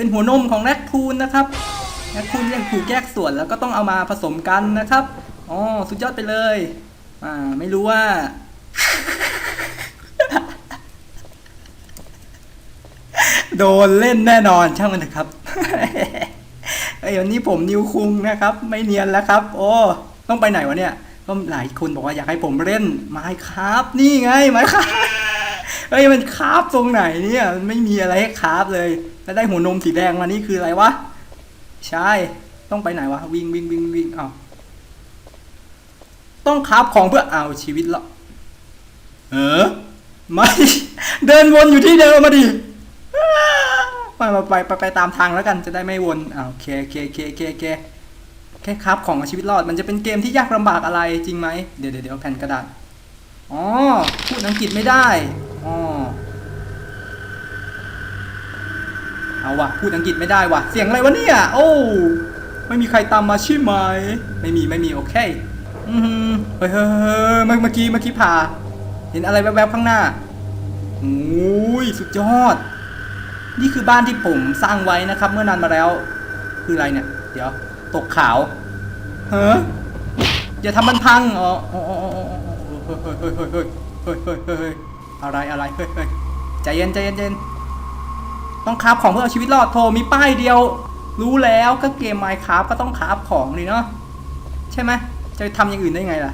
เป็นหัวนมของแรคคูนนะครับแรคคูนยังถูกแยกส่วนแล้วก็ต้องเอามาผสมกันนะครับอ๋อสุดยอดไปเลยอ่าไม่รู้ว่าโดนเล่นแน่นอนช่างมันเถอะครับเอ้ยวันนี้ผมนิวคุงนะครับ ไม่เนียนแล้วครับ โอ้ต้องไปไหนวะเนี่ยก็หลายคนบอกว่าอยากให้ผมเล่นไม้คราฟนี่ไงไม้คราฟเฮ้ยมันคราฟตรงไหนเนี่ยมันไม่มีอะไรให้คราฟเลย แล้วได้หัวนมสีแดงมานี่คืออะไรวะ ใช่ ต้องไปไหนวะ วิ่งวิ่งวิ่งวิ่งเอาต้องคาฟของเพื่อเอาชีวิตละเออ ไม่ เดินวนอยู่ที่เดิมมาดิไปไปไปไปตามทางแล้วกันจะได้ไม่วนอ่าเคเคเคเคเคแค่ครับของเอาชีวิตรอด มันจะเป็นเกมที่ยากลำบากอะไรจริงไหมเดี๋ยวเดี๋ยวเดี๋ยวแผ่นกระดาษ อ๋อ พูดอังกฤษไม่ได้ อ๋อาวะพูดอังกฤษไม่ได้วะเสียงอะไรวะเนี่ย โอ้ ไม่มีใครตามมาใช่ไหม ไม่มีไม่มีโอเค อืมเฮ้ยเฮ้ยเมื่อกี้เมื่อกี้ผ่า เห็นอะไรแวบๆข้างหน้าโอ้ยสุดยอด นี่คือบ้านที่ผมสร้างไว้นะครับ เมื่อนานมาแล้ว คืออะไรเนี่ย เดี๋ยว ตกขาว เฮ้ยอย่าทำมันพังอ๋อเฮ้ยเฮ้ยเฮ้ยเฮ้ยเฮ้ยเฮ้ยเฮ้ยอะไรอะไรเฮ้ยเฮ้ยใจเย็นใจเย็นใจเย็น ต้องคราฟของเพื่อเอาชีวิตรอดโทรมีป้ายเดียว รู้แล้วก็เกมไมค์คราฟก็ต้องคราฟของนี่เนาะใช่ไหมจะทำอย่างอื่นได้ไงล่ะ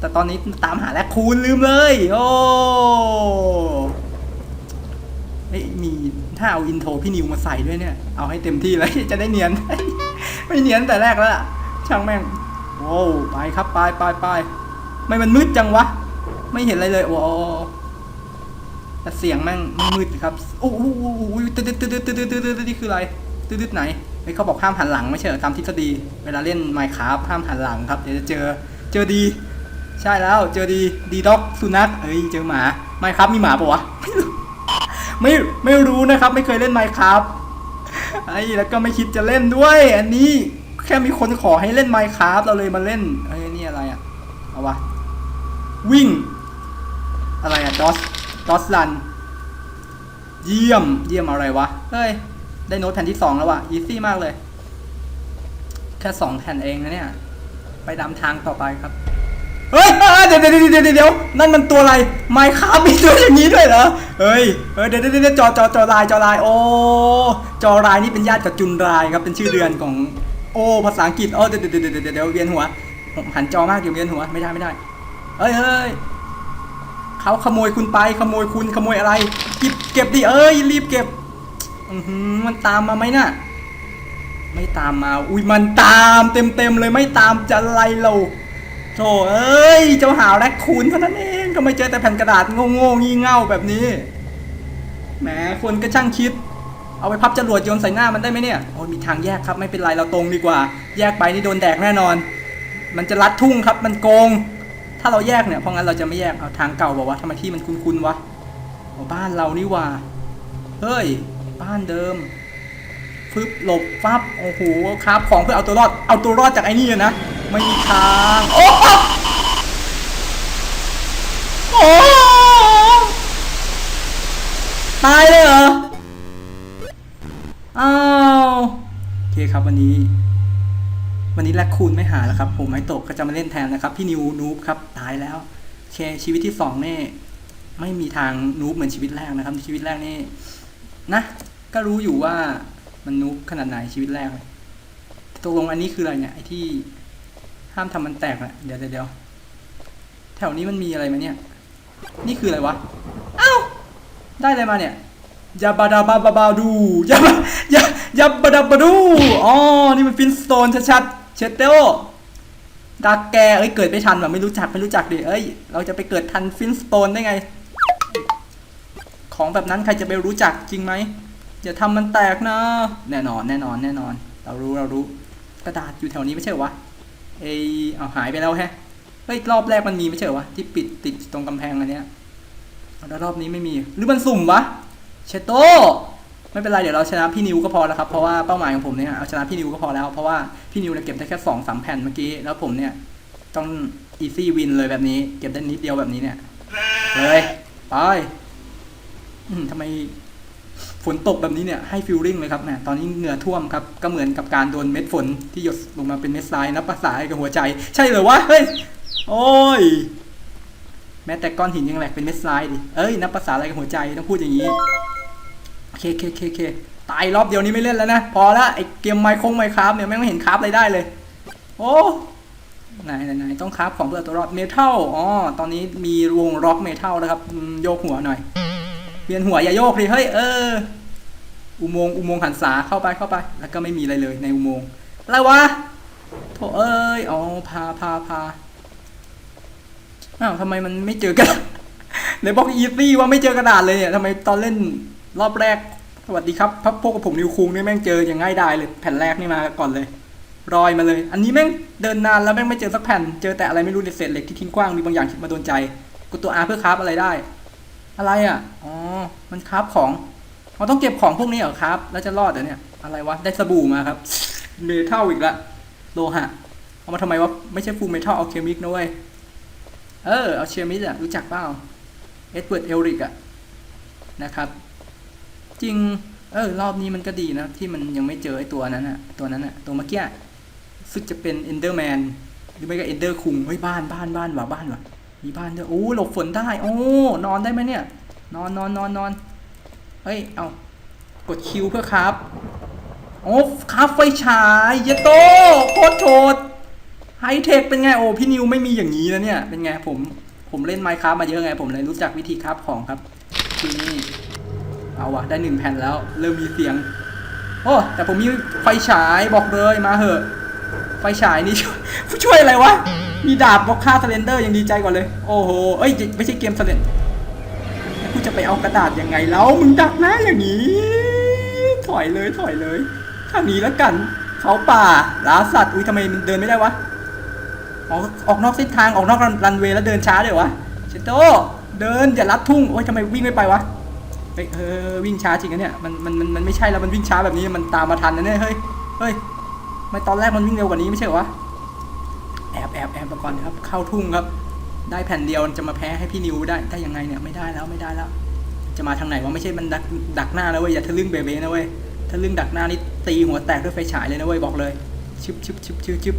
แต่ตอนนี้ตามหาแลคคูนลืมเลย โอ้เอ้ยมีถ้าเอาอินโทรพี่นิวมาใส่ด้วยเนี่ย เอาให้เต็มที่เลยจะได้เนียน ไม่เนียนแต่แรกแล้วล่ะ ช่างแม่งโอ้ไปครับไปไปไปไม่มันมืดจังวะ ไม่เห็นอะไรเลยโอ้ แต่เสียงแม่งมืดครับโอ้โหตืดตืดตืดตืดตืดตืดตืดนี่คืออะไรตืดตืดไหนเฮ้ยเขาบอกห้ามหันหลังไม่ใช่เหรอตามทฤษฎี เวลาเล่นไมค์คราฟห้ามหันหลังครับเดี๋ยวจะเจอเจอดี ใช่แล้วเจอดีดีด็อกสุนัขเอ้ยเจอหมาไมค์ครามีหมาปะวะไม่ไม่รู้นะครับ ไม่เคยเล่นไมค์คราไอ้แล้วก็ไม่คิดจะเล่นด้วย อันนี้แค่มีคนขอให้เล่นไมค์คราเราเลยมาเล่นเอ้ยนี่อะไรอะเอาวะวิ่ง อะไรอะดอส ดอสลัน เยี่ยม เยี่ยมอะไรวะ เฮ้ย ได้โน้ตแผ่นที่สองแล้ววะอีซี่มากเลย แค่สองแผ่นเองนะเนี่ย ไปตามทางต่อไปครับ เฮ้ย เดี๋ยวเดี๋ยวเดี๋ยวเดี๋ยวเดี๋ยวนั่นมันตัวอะไร ไมค์คามีตัวอย่างนี้ด้วยเหรอเฮ้ยเฮ้ยเดี๋ยวเดี๋ยวเดี๋ยวจอจอจอลายจอลาย โอ้ จอลายนี่เป็นญาติกับจุนรายครับ เป็นชื่อเดือนของ โอ้ ภาษาอังกฤษโอ้เดี๋ยวเดี๋ยวเดี๋ยวเดี๋ยวเดี๋ยวเวียนหัว หันจอมากเดี๋ยวเวียนหัว ไม่ได้ไม่ได้เฮ้ยเฮ้ย เขาขโมยคุณไปขโมยคุณขโมยอะไรเก็บเก็บดิเอ้ยรีบเก็บมันตามมาไหมน่ะไม่ตามมา อุ้ยมันตามเต็มเต็มๆเลยไม่ตามจะอะไรเราโธ่เอ้ยเจ้าหาแรคคูนเท่านั้นเองทำไมเจอแต่แผ่นกระดาษโง่ๆงี่เง่าแบบนี้แหมคนก็ช่างคิด เอาไปพับจรวดโยนใส่หน้ามันได้ไหมเนี่ยโอ้ยมีทางแยกครับไม่เป็นไรเราตรงดีกว่า แยกไปนี่โดนแดกแน่นอน มันจะลัดทุ่งครับมันโกง ถ้าเราแยกเนี่ยเพราะงั้นเราจะไม่แยกเอาทางเก่าบอกว่าทำไมที่มันคุ้นๆวะอ๋อบ้านเรานี่ว่าเฮ้ย บ้านเดิมฟึบหลบฟับโอ้โหครับของเพื่อเอาตัวรอดเอาตัวรอดจากไอ้นี่นะไม่มีทางโอ้โหโอ้โหตายเลยเหรออ้าวโอเคครับวันนี้ วันนี้แลคคูนไม่หาแล้วครับผมไอโตะก็จะมาเล่นแทนนะครับ พี่นิวนูบครับตายแล้วเคชีวิตที่สองนี่ไม่มีทางนูบเหมือนชีวิตแรกนะครับ ชีวิตแรกนี่นะก็รู้อยู่ว่ามันนูบขนาดไหนชีวิตแรกตกลงอันนี้คืออะไรเนี่ยไอที่ห้ามทำมันแตกอะเดี๋ยวเดี๋ยวเดี๋ยวแถวนี้มันมีอะไรไหมเนี่ย นี่คืออะไรวะอ้าวได้อะไรมาเนี่ยยาบาดาบาบาบาดูยาบายายาบาดาบาดู อ๋อ นี่มันฟินสโตนชัดๆ เชตเตโอดักแกเอ้ยเกิดไม่ทันแบบไม่รู้จักไม่รู้จักดิเอ้ยเราจะไปเกิดทันฟินสโตนได้ไง ของแบบนั้นใครจะไปรู้จักจริงไหมอย่าทำมันแตกนะ แน่นอนแน่นอนแน่นอน เรารู้เรารู้ กระดาษอยู่แถวนี้ไม่ใช่เหรอวะเอยเอาหายไปแล้วแฮะเฮ้ยรอบแรกมันมีไม่ใช่เหรอวะที่ปิดติดตรงกำแพงอันเนี้ยแล้วรอบนี้ไม่มี หรือมันสุ่มวะเชโต ไม่เป็นไรเดี๋ยวเราชนะพี่นิวก็พอแล้วครับเพราะว่าเป้าหมายของผมเนี่ยเอาชนะพี่นิวก็พอแล้วเพราะว่าพี่นิวเนี่ยเก็บได้แค่สองสามแผ่นเมื่อกี้แล้วผมเนี่ยต้องอีซี่วินเลยแบบนี้เก็บได้นิดเดียวแบบนี้เนี่ยเลยไปทำไมฝนตกแบบนี้เนี่ยให้ฟิลลิ่งเลยครับแหมตอนนี้เหงื่อท่วมครับก็เหมือนกับการโดนเม็ดฝนที่หยดลงมาเป็นเม็ดทรายนับภาษากับหัวใจ ใช่เหรอวะเฮ้ยโอ้ยแม้แต่ก้อนหินยังแหลกเป็นเม็ดทรายดิเอ้ยนับภาษาอะไรกับหัวใจต้องพูดอย่างนี้ เคโอเคเคเคตายรอบเดียวนี้ไม่เล่นแล้วนะ พอละไอเกมไมโคงไมคราฟเนี่ยแม่งไม่เห็นคราฟอะไรได้เลย โอ้ไหนไหนไหนต้องคราฟของเพื่อตัวรอดเมทัลอ๋อตอนนี้มีวงร็อกเมทัลนะครับโยกหัวหน่อยเปลี่ยนหัวอย่าโยกดิเฮ้ยเอออุโมงค์อุโมงค์หันษาเข้าไปเข้าไป แล้วก็ไม่มีอะไรเลยในอุโมงค์อะไรวะโถเอ้ยอ๋อพาพาพาอ้าวทำไมมันไม่เจอกระดาษในบอกอีซี่ว่าไม่เจอกระดาษเลยเนี่ยทำไมตอนเล่น รอบแรก สวัสดีครับพับพวกกับผมนิวคุงนี่แม่งเจออย่างง่ายดายเลย แผ่นแรกนี่มาก่อนเลย รอยมาเลย อันนี้แม่งเดินนานแล้วแม่งไม่เจอสักแผ่น เจอแต่อะไรไม่รู้ในเศษเหล็กที่ทิ้งกว้างมีบางอย่างคิดมาโดนใจกดตัว R เพื่อคราฟอะไรได้ อะไรอะ อ๋อ มันคราฟของเราต้องเก็บของพวกนี้เหรอครับ แล้วจะรอดเหรอเนี่ย อะไรวะ ได้สบู่มาครับ เมทัลอีกละ โลหะ เอามาทำไมวะ ไม่ใช่ฟูเมทัลเอาเคมิกนะเว้ย เออ เอาเชมิสอะรู้จักเปล่า เอ็ดเวิร์ดเอลริกอะนะครับ จริง เออ รอบนี้มันก็ดีนะ ที่มันยังไม่เจอไอ้ตัวนั้นอะตัวนั้นอะตัวเมื่อกี้ซึ่งจะเป็นเอนเดอร์แมนหรือไม่ก็เอนเดอร์คุงเฮ้ยบ้านบ้านบ้านว่ะบ้านว่ะมีบ้านด้วยโอ้หลบฝนได้ โอ้นอนได้ไหมเนี่ย นอนนอนนอนนอนเฮ้ยเอากดคิวเพื่อครับโอ้ครับไฟฉายเยโตโคตรโฉดไฮเทคเป็นไงโอ้พี่นิวไม่มีอย่างนี้นะเนี่ยเป็นไงผมผมเล่นไมค์ครับมาเยอะไง ผมเลยรู้จักวิธีครับของครับทีนี่ เอาวะได้หนึ่งแผ่นแล้ว เริ่มมีเสียง โอ้ แต่ผมมีไฟฉายบอกเลยมาเหอะ ไฟฉายนี่ช่วยช่วยอะไรวะ มีดาบบอกค่าสเลนเดอร์ยังดีใจกว่าเลย โอ้โห เอ้ย ไม่ใช่เกมสเลนกูจะไปเอากระดาษยังไงแล้ว มึงดักหน้าอย่างนี้ ถอยเลยถอยเลยข้างนี้แล้วกัน เขาป่าล่าสัตว์ อุ้ยทำไมมันเดินไม่ได้วะ ออกออกนอกเส้นทางออกนอกรันเวย์แล้วเดินช้าเลยวะเชนโตเดินอย่าลัดทุ่ง โอ้ยทำไมวิ่งไม่ไปวะ ฮ้ยเออวิ่งช้าจริงนะเนี่ยมันมันมันมันไม่ใช่แล้วมันวิ่งช้าแบบนี้มันตามมาทันนะเนี่ยเฮ้ยเฮ้ยไม่ตอนแรกมันวิ่งเร็วกว่านี้ไม่ใช่เหรอวะแอบแอบแอบมาก่อนครับ เข้าทุ่งครับ ได้แผ่นเดียวจะมาแพ้ให้พี่นิวได้ได้ยังไงเนี่ยไม่ได้แล้วไม่ได้แล้ว จะมาทางไหนวะไม่ใช่มันดักดักหน้าแล้วเว้ยอย่าทะลึ่งเบเบ้นะเว้ยทะลึ่งดักหน้านี่ตีหัวแตกด้วยไฟฉายเลยนะเว้ยบอกเลยชึบชึบชึบชึบชึบ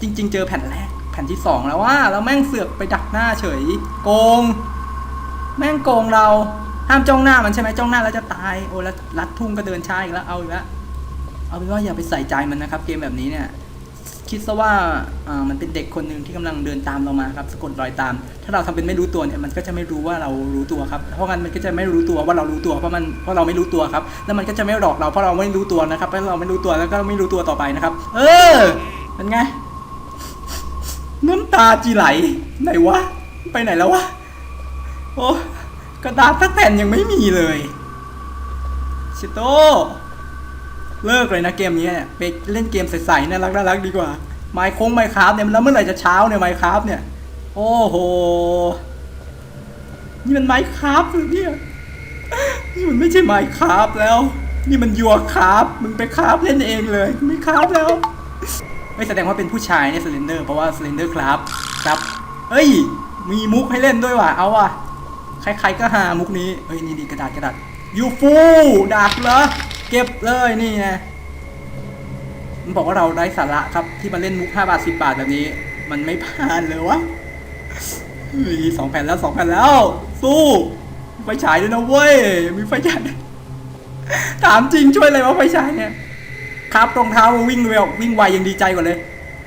จริง ๆ เจอแผ่นแรกแผ่นที่สองแล้วว่าแล้วแม่งเสือกไปดักหน้าเฉย โกง แม่งโกงเรา ห้ามจ้องหน้ามันใช่ไหมจ้องหน้าแล้วจะตายโอ้แล้วลัดทุ่งก็เดินช้าอีกแล้วเอาอีกแล้วเอาเป็นว่าอย่าไปใส่ใจมันนะครับ เกมแบบนี้เนี่ยคิดซะว่าอ่ามันเป็นเด็กคนหนึ่งที่กำลังเดินตามเรามาครับสะกดรอยตาม ถ้าเราทำเป็นไม่รู้ตัวเนี่ยมันก็จะไม่รู้ว่าเรารู้ตัวครับ เพราะงั้นมันก็จะไม่รู้ตัวว่าเรารู้ตัวเพราะมันเพราะเราไม่รู้ตัวครับ แล้วมันก็จะไม่หลอกเราเพราะเราไม่รู้ตัวนะครับเพราะเราไม่รู้ตัวแล้วก็ไม่รู้ตัวต่อไปนะครับ เออเป็นไงน้ำตาจีไหลไหนวะไปไหนแล้ววะโอ้ กระดาษสักแผ่นยังไม่มีเลยชิโตเลิกเลยนะเกมนี้เนี่ยไปเล่นเกมใสๆน่ารักน่ารักดีกว่าไมค์คงไมค์คราฟเนี่ยแล้วเมื่อไหร่จะเช้าเนี่ยไมค์คราฟเนี่ย โอ้โหนี่มันไมค์คราฟหรือเนี่ยนี่มันไม่ใช่ไมค์คราฟแล้ว นี่มันยัวคราฟมึงไปคราฟเล่นเองเลยไม่คราฟแล้วไม่แสดงว่าเป็นผู้ชายเนี่ยสเลนเดอร์เพราะว่าสเลนเดอร์ครับครับเฮ้ยมีมุกให้เล่นด้วยว่ะเอาว่ะ ใครๆก็หามุกนี้เฮ้ยนี่ดีกระดาษกระดาษยูฟูดักเหรอเก็บเลยนี่ไงมันบอกว่าเราได้สาระครับที่มาเล่นมุก5บาท10บาทแบบนี้ มันไม่ผ่านเลยวะเฮ้ยสองแผ่นแล้วสองแผ่นแล้ว สู้ไฟฉายด้วยนะเว้ยมีไฟฉายถามจริงช่วยอะไรวะไฟฉายเนี่ยครับรองเท้าวิ่งเร็ววิ่งไวยังดีใจกว่าเลย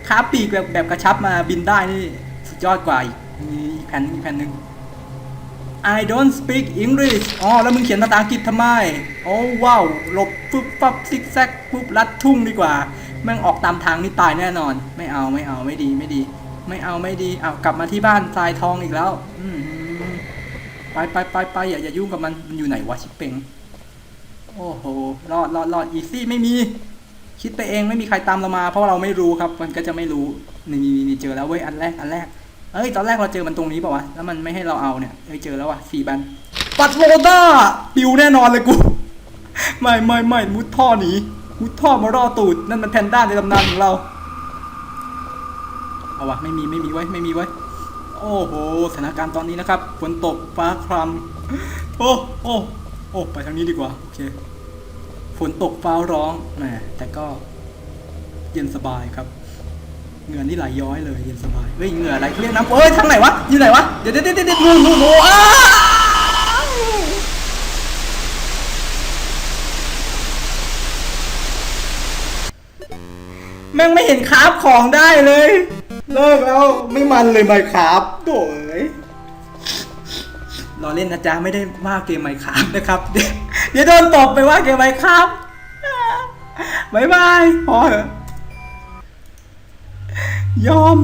ครับปีกแบบแบบกระชับมาบินได้นี่สุดยอดกว่าอีกมีอีกแผ่นอีกแผ่นหนึ่ง I don't speak English อ๋อ แล้วมึงเขียนภาษาอังกฤษทำไม โอ้ว้าว หลบฟึบฟับซิกแซกปุ๊บลัดทุ่งดีกว่า แม่งออกตามทางนี่ตายแน่นอน ไม่เอาไม่เอาไม่ดีไม่ดี ไม่เอาไม่ดี เอากลับมาที่บ้านทรายทองอีกแล้ว อืมไปไปไปไปอย่าอย่ายุ่งกับมัน มันอยู่ไหนวะชิปเปงโอ้โห รอดรอดรอดอีซี่ไม่มี คิดไปเองไม่มีใครตามเรามา เพราะเราไม่รู้ครับ มันก็จะไม่รู้ นี่นี่นี่เจอแล้วเว้ย อันแรก อันแรก เอ้ยตอนแรกเราเจอมันตรงนี้ป่าวะแล้วมันไม่ให้เราเอาเนี่ยเอ้ยเจอแล้วว่ะสี่บันปัดโรด้าปิวแน่นอนเลยกู ไม่ไม่ไม่มุดท่อหนีมุดท่อมารอตูดนั่นมันแพนด้าในตำนานของเราเอาวะไม่มีไม่มีไว้ไม่มีไว้ โอ้โหสถานการณ์ตอนนี้นะครับฝนตกฟ้าครามโอ้โอ้โอ้ไปทางนี้ดีกว่าโอเคฝนตกฟ้าร้องแหมแต่ก็เย็นสบายครับ เหงื่อนี่ไหลย้อยเลยเย็นสบายเฮ้ยเหงื่ออะไรเขาเรียกน้ำเอ้ยทางไหนวะอยู่ไหนวะเดี๋ยวเดี๋ยวเดี๋ยวเดี๋ยวงูงูงูอ้าวแม่งไม่เห็นคราฟของได้เลย เลิกแล้วไม่มันเลยไมครับโถ่เอ้ยรอเล่นนะจ๊ะไม่ได้ว่าเกมไมครับนะครับเดี๋ยวเดี๋ยวโดนตบไปว่าเกมไมครับบายบายพอเหอะ ยอม